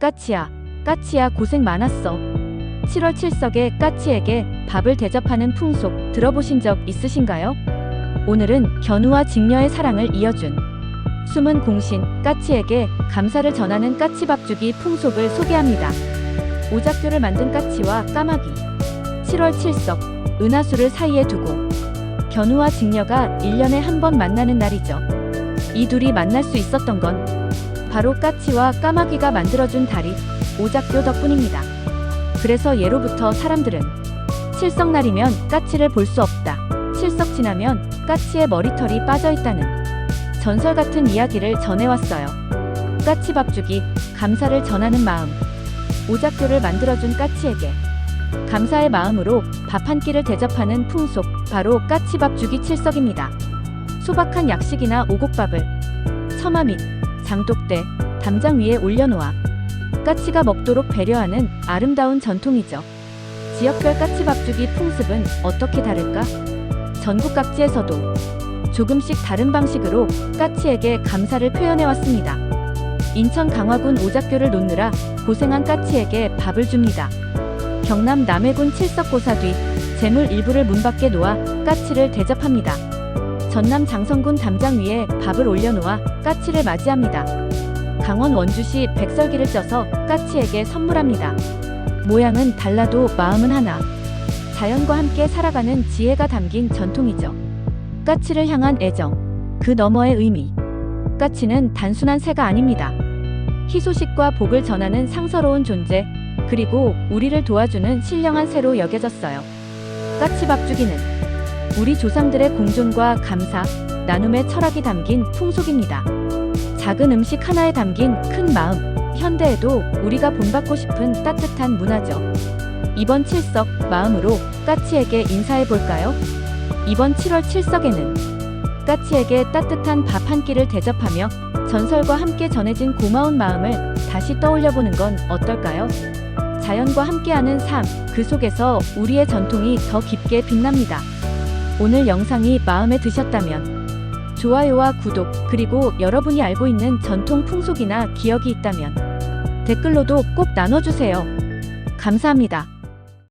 까치야, 까치야 고생 많았어. 7월 7석에 까치에게 밥을 대접하는 풍속 들어보신 적 있으신가요? 오늘은 견우와 직녀의 사랑을 이어준 숨은 공신 까치에게 감사를 전하는 까치밥 주기 풍속을 소개합니다. 오작교를 만든 까치와 까마귀 7월 7석 은하수를 사이에 두고 견우와 직녀가 1년에 한 번 만나는 날이죠. 이 둘이 만날 수 있었던 건 바로 까치와 까마귀가 만들어준 다리 오작교 덕분입니다. 그래서 예로부터 사람들은 칠석날이면 까치를 볼 수 없다. 칠석 지나면 까치의 머리털이 빠져 있다는 전설 같은 이야기를 전해왔어요. 까치 밥 주기 감사를 전하는 마음 오작교를 만들어준 까치에게 감사의 마음으로 밥 한 끼를 대접하는 풍속 바로 까치밥 주기 칠석입니다. 소박한 약식이나 오곡밥을 처마 및 장독대, 담장 위에 올려놓아 까치가 먹도록 배려하는 아름다운 전통이죠. 지역별 까치밥주기 풍습은 어떻게 다를까? 전국 각지에서도 조금씩 다른 방식으로 까치에게 감사를 표현해왔습니다. 인천 강화군 오작교를 놓느라 고생한 까치에게 밥을 줍니다. 경남 남해군 칠석고사 뒤 재물 일부를 문 밖에 놓아 까치를 대접합니다. 전남 장성군 담장 위에 밥을 올려놓아 까치를 맞이합니다. 강원 원주시 백설기를 쪄서 까치에게 선물합니다. 모양은 달라도 마음은 하나. 자연과 함께 살아가는 지혜가 담긴 전통이죠. 까치를 향한 애정, 그 너머의 의미. 까치는 단순한 새가 아닙니다. 희소식과 복을 전하는 상서로운 존재, 그리고 우리를 도와주는 신령한 새로 여겨졌어요. 까치밥 주기는 우리 조상들의 공존과 감사, 나눔의 철학이 담긴 풍속입니다. 작은 음식 하나에 담긴 큰 마음, 현대에도 우리가 본받고 싶은 따뜻한 문화죠. 이번 칠석 마음으로 까치에게 인사해 볼까요? 이번 7월 칠석에는 까치에게 따뜻한 밥 한 끼를 대접하며 전설과 함께 전해진 고마운 마음을 다시 떠올려 보는 건 어떨까요? 자연과 함께하는 삶, 그 속에서 우리의 전통이 더 깊게 빛납니다. 오늘 영상이 마음에 드셨다면 좋아요와 구독, 그리고 여러분이 알고 있는 전통 풍속이나 기억이 있다면 댓글로도 꼭 나눠주세요. 감사합니다.